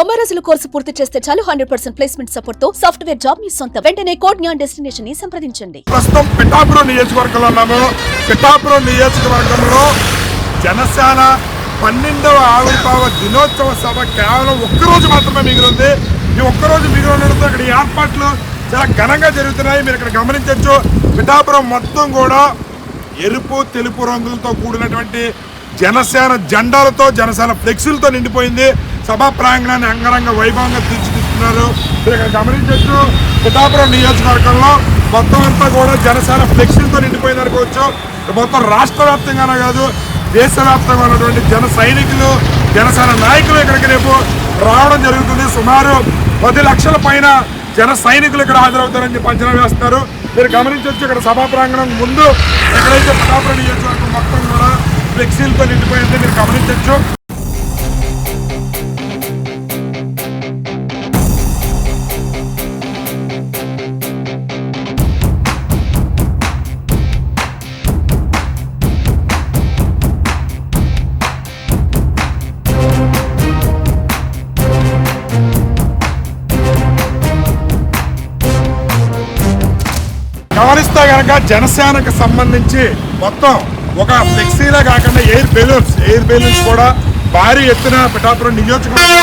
తొంభై రోజుల కోర్సు పూర్తి చేస్తే చాలు హండ్రెడ్ పర్సెంట్ ప్లేస్మెంట్ సపోర్ట్తో సాఫ్ట్వేర్ జాబ్ మీ సొంత. వెంటనే కోడ్ జ్ఞాన్ డెస్టినేషన్ని సంప్రదించండి. ప్రస్తుతం పిఠాపురం నియోజకవర్గంలో ఉన్నాము. పిఠాపురం నియోజకవర్గంలో జనసేన పన్నెండవ ఆవిర్భావ దినోత్సవ సభ కేవలం ఒక్కరోజు మాత్రమే మిగిలింది. ఈ ఒక్కరోజు మిగిలి ఇక్కడ ఏర్పాట్లు చాలా ఘనంగా జరుగుతున్నాయి. మీరు ఇక్కడ గమనించవచ్చు పిఠాపురం మొత్తం కూడా ఎరుపు తెలుపు రంగులతో కూడినటువంటి జనసేన జెండాలతో జనసేన ఫ్లెక్సీలతో నిండిపోయింది. సభా ప్రాంగణాన్ని అంగరంగ వైభవంగా తీర్చిదిస్తున్నారు ఇక్కడ గమనించవచ్చు పిఠాపురం నియోజకవర్గంలో మొత్తం అంతా కూడా జనసేన ఫ్లెక్సీలతో నిండిపోయింది అనుకోవచ్చు. మొత్తం రాష్ట్ర వ్యాప్తంగానే కాదు దేశవ్యాప్తంగా ఉన్నటువంటి జన సైనికులు జనసేన నాయకులు ఇక్కడికి రేపు రావడం జరుగుతుంది. సుమారు పది లక్షల పైన జన సైనికులు ఇక్కడ హాజరవుతారని చెప్పి అంచనా వేస్తున్నారు. మీరు గమనించవచ్చు ఇక్కడ సభా ప్రాంగణం ముందు ఎక్కడైతే పిఠాపురం నియోజకవర్గం మొత్తం కూడా ఫ్లెక్సీలతో నిండిపోయింది మీరు గమనించవచ్చు గమనిస్తే కనుక జనసేనకు సంబంధించి మొత్తం ఒక ఫ్లెక్సీలే కాకుండా ఎయిర్ బెలూన్స్ ఎయిర్ బెలూన్స్ కూడా భారీ ఎత్తున పిఠాపురం నియోజకవర్గం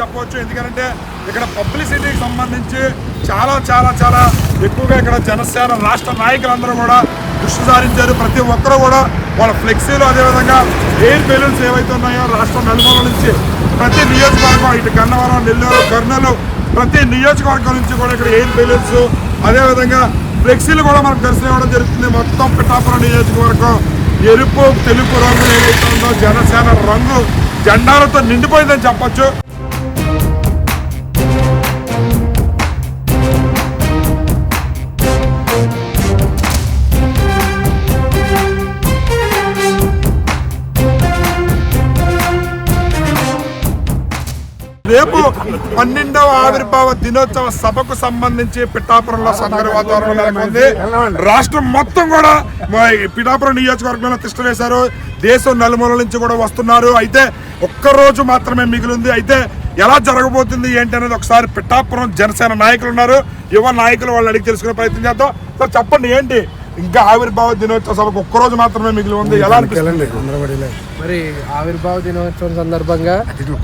చెప్పవచ్చు. ఎందుకంటే ఇక్కడ పబ్లిసిటీకి సంబంధించి చాలా చాలా చాలా ఎక్కువగా ఇక్కడ జనసేన రాష్ట్ర నాయకులందరూ కూడా దృష్టి సారించారు. ప్రతి ఒక్కరూ కూడా వాళ్ళ ఫ్లెక్సీలు అదేవిధంగా ఎయిర్ బెలూన్స్ ఏవైతే ఉన్నాయో రాష్ట్రం నలుమూల నుంచి ప్రతి నియోజకవర్గం ఇటు గన్నవరం నెల్లూరు కర్నూలు ప్రతి నియోజకవర్గం నుంచి కూడా ఇక్కడ ఎయిర్ బెలూన్స్ అదేవిధంగా ఫ్లెక్సీలు కూడా మనకు దర్శనం ఇవ్వడం జరుగుతుంది. మొత్తం పిఠాపురం నియోజకవర్గం ఎరుపు తెలుపు రంగు ఏదైతే ఉందో జనసేన రంగు జెండాలతో నిండిపోయిందని చెప్పొచ్చు. రేపు పన్నెండవ ఆవిర్భావ దినోత్సవ సభకు సంబంధించి పిఠాపురంలో సందడి వాతావరణం నెలకొంది. రాష్ట్రం మొత్తం కూడా పిఠాపురం నియోజకవర్గంలో తిష్ట వేశారు. దేశం నలుమూలల నుంచి కూడా వస్తున్నారు. అయితే ఒక్క రోజు మాత్రమే మిగిలింది. అయితే ఎలా జరగబోతుంది ఏంటి అనేది ఒకసారి పిఠాపురం జనసేన నాయకులు ఉన్నారు. యువ నాయకులు వాళ్ళు అడిగి తెలుసుకునే ప్రయత్నం చేద్దాం. సార్ చెప్పండి ఏంటి? ఇంకా ఆవిర్భావ దినోత్సవ సభకు ఒక్క రోజు మాత్రమే మిగిలి ఉంది. ఎలా అనిపిస్తుంది? మరి ఆవిర్భావ దినోత్సవం సందర్భంగా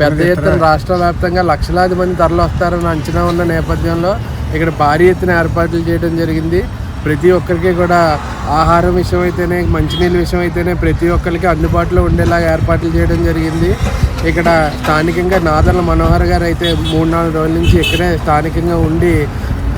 పెద్ద ఎత్తున రాష్ట్ర వ్యాప్తంగా లక్షలాది మంది తరలి వస్తారని అంచనా ఉన్న నేపథ్యంలో ఇక్కడ భారీ ఎత్తున ఏర్పాట్లు చేయడం జరిగింది. ప్రతి ఒక్కరికి కూడా ఆహారం విషయం అయితేనే మంచినీళ్ళ విషయం అయితేనే ప్రతి ఒక్కరికి అందుబాటులో ఉండేలాగా ఏర్పాట్లు చేయడం జరిగింది. ఇక్కడ స్థానికంగా నాదర్ల మనోహర్ గారు అయితే మూడు నాలుగు రోజుల నుంచి ఇక్కడే స్థానికంగా ఉండి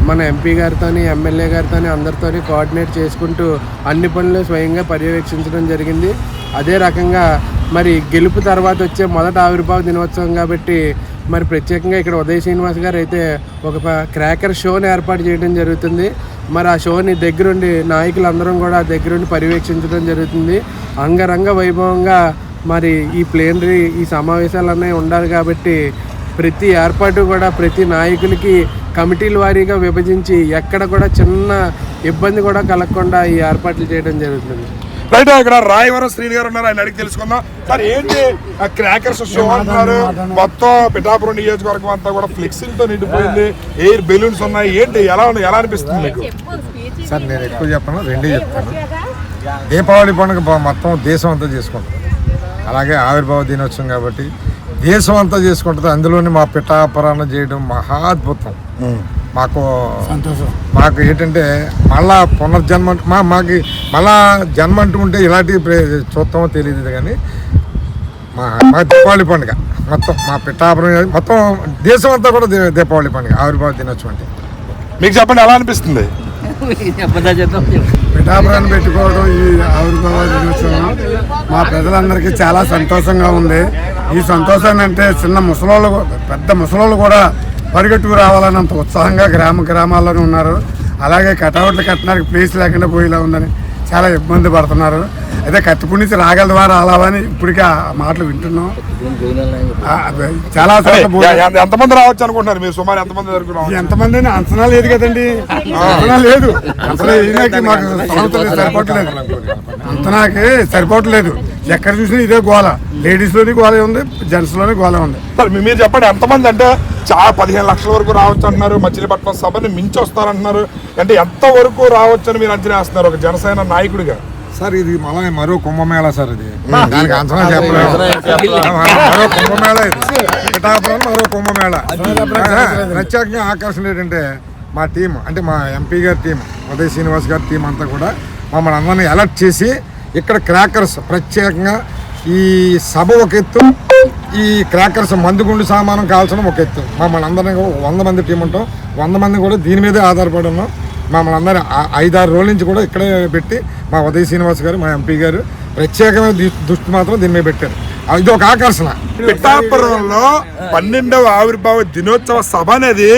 మన ఎంపీ గారితోని ఎమ్మెల్యే గారితోని అందరితోని కోఆర్డినేట్ చేసుకుంటూ అన్ని పనులు స్వయంగా పర్యవేక్షించడం జరిగింది. అదే రకంగా మరి గెలుపు తర్వాత వచ్చే మొదట ఆవిర్భావ దినోత్సవం కాబట్టి మరి ప్రత్యేకంగా ఇక్కడ ఉదయ్ శ్రీనివాస్ గారు అయితే ఒక ప- క్రాకర్ షోని ఏర్పాటు చేయడం జరుగుతుంది. మరి ఆ షోని దగ్గరుండి నాయకులందరం కూడా దగ్గరుండి పర్యవేక్షించడం జరుగుతుంది. అంగరంగ వైభవంగా మరి ఈ ప్లేనరీ ఈ సమావేశాలు అన్నీ ఉండాలి కాబట్టి ప్రతి ఏర్పాటు కూడా ప్రతి నాయకులకి కమిటీల వారీగా విభజించి ఎక్కడ కూడా చిన్న ఇబ్బంది కూడా కలగకుండా ఈ ఏర్పాట్లు చేయడం జరుగుతుంది. రైట్ ఇక్కడ రాయవరం శ్రీని గారు ఉన్నారు. ఆయన అడిగి తెలుసుకుందాం. సార్ ఏంటి? ఆ క్రాకర్స్ షో అంటున్నారు. మొత్తం పిఠాపురం నియోజకవర్గం అంతా కూడా ఫ్లెక్సీలతో నిండిపోయింది. ఎయిర్ బెలూన్స్ ఉన్నాయి. ఏంటి? ఎలా ఉంది? ఎలా అనిపిస్తుంది మీకు? సార్ నేను ఎక్కువ చెప్పను రెండే చెప్తాను. దీపావళి పండుగ మొత్తం దేశం అంతా చేసుకుంటుంది అలాగే ఆవిర్భావ దినోత్సవం కాబట్టి దేశం అంతా చేసుకుంటుంది. అందులోని మా పిఠాపురాణం చేయడం మహాద్భుతం మాకు మాకు ఏంటంటే మళ్ళా పునర్జన్మ మా మాకు మళ్ళా జన్మ అంటూ ఉంటే ఇలాంటి చూస్తామో తెలియదు కానీ మా మా దీపావళి పండుగ మొత్తం మా పిఠాపురం మొత్తం దేశం అంతా కూడా దీపావళి పండుగ ఆవిర్భావ దినోత్సవం అంటే. మీకు చెప్పండి ఎలా అనిపిస్తుంది? పిఠాపురాన్ని పెట్టుకోవడం ఈ ఆవిర్భావ దినోత్సవం మా ప్రజలందరికీ చాలా సంతోషంగా ఉంది. ఈ సంతోషాన్ని అంటే చిన్న ముసలోళ్ళు పెద్ద ముసలోళ్ళు కూడా పరిగెట్టుకు రావాలన్నంత ఉత్సాహంగా గ్రామ గ్రామాల్లోనే ఉన్నారు. అలాగే కటౌట్లు కట్టడానికి ప్లేస్ లేకుండా పోయేలా ఉందని చాలా ఇబ్బంది పడుతున్నారు. అయితే కత్తిపూడి నుంచి రాగల ద్వారా అలావని ఇప్పటికే ఆ మాటలు వింటున్నాం. చాలా ఎంతమంది రావచ్చు అనుకుంటున్నారు? మీరు సుమారు ఎంతమంది రావచ్చు? ఎంతమంది అని అంచనా లేదు కదండి. అంచనా లేదు. అంచనా మాకు సరిపోవట్లేదు. అంచనాకి సరిపోవట్లేదు. ఎక్కడ చూసినా ఇదే గోల. లేడీస్లోని గోలే ఉంది జెంట్స్లోని గోలే ఉంది. మరి మీ- మీరు చెప్పండి ఎంతమంది అంటే చాలా పదిహేను లక్షల వరకు రావచ్చు అంటున్నారు మచిలీపట్నం సభని మించి వస్తారంటున్నారు అంటే ఎంత వరకు రావచ్చు అని మీరు అంచనా వేస్తున్నారు ఒక జనసేన నాయకుడిగా? సార్ ఇది మళ్ళీ మరో కుంభమేళ సార్ ఇది. దానికి అంచనా చెప్పలేదు మరో కుంభమేళ ఇది. పిఠాపురం మరో కుంభమేళ. ప్రత్యేకంగా ఆకర్షణ ఏంటంటే మా టీం అంటే మా ఎంపీ గారి టీం ఉదయ్ శ్రీనివాస్ గారి టీం అంతా కూడా మమ్మల్ని అందరినీ అలర్ట్ చేసి ఇక్కడ క్రాకర్స్ ప్రత్యేకంగా ఈ సభ ఒక ఎత్తు ఈ క్రాకర్స్ మందుగుండు సామానం కాల్చడం ఒక ఎత్తు. మమ్మల్ని అందరినీ కూడా వంద మంది టీం ఉంటాం. వంద మంది కూడా దీని మీదే ఆధారపడి ఉన్నాం. మమ్మల్ని అందరి ఐదారు రోజుల నుంచి కూడా ఇక్కడే పెట్టి మా ఉదయ శ్రీనివాస్ గారు మా ఎంపీ గారు ప్రత్యేకమైన దృష్టి మాత్రం దీని మీద పెట్టారు. ఇది ఒక ఆకర్షణ. పిఠాపురంలో పన్నెండవ ఆవిర్భావ దినోత్సవ సభ అనేది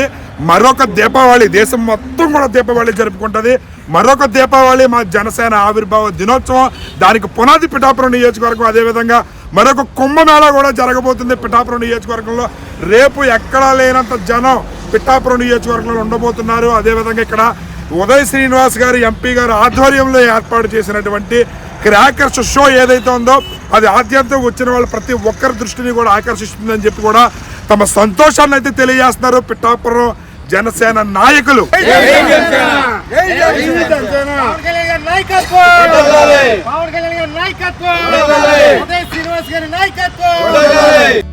మరొక దీపావళి దేశం మొత్తం కూడా దీపావళి జరుపుకుంటది. మరొక దీపావళి మా జనసేన ఆవిర్భావ దినోత్సవం. దానికి పునాది పిఠాపురం నియోజకవర్గం అదేవిధంగా మరొక కుంభమేళా కూడా జరగబోతుంది పిఠాపురం నియోజకవర్గంలో. రేపు ఎక్కడా లేనంత జనం పిఠాపురం నియోజకవర్గంలో ఉండబోతున్నారు. అదేవిధంగా ఇక్కడ ఉదయ్ శ్రీనివాస్ గారు ఎంపీ గారు ఆధ్వర్యంలో ఏర్పాటు చేసినటువంటి క్రాకర్స్ షో ఏదైతే ఉందో అది ఆద్యంతం వచ్చిన వాళ్ళు ప్రతి ఒక్కరి దృష్టిని కూడా ఆకర్షిస్తుందని చెప్పి కూడా తమ సంతోషాన్ని అయితే తెలియజేస్తున్నారు పిఠాపురం జనసేన నాయకులు. నాయకత్వం! శ్రీనివాస్ గారి నాయకత్వం!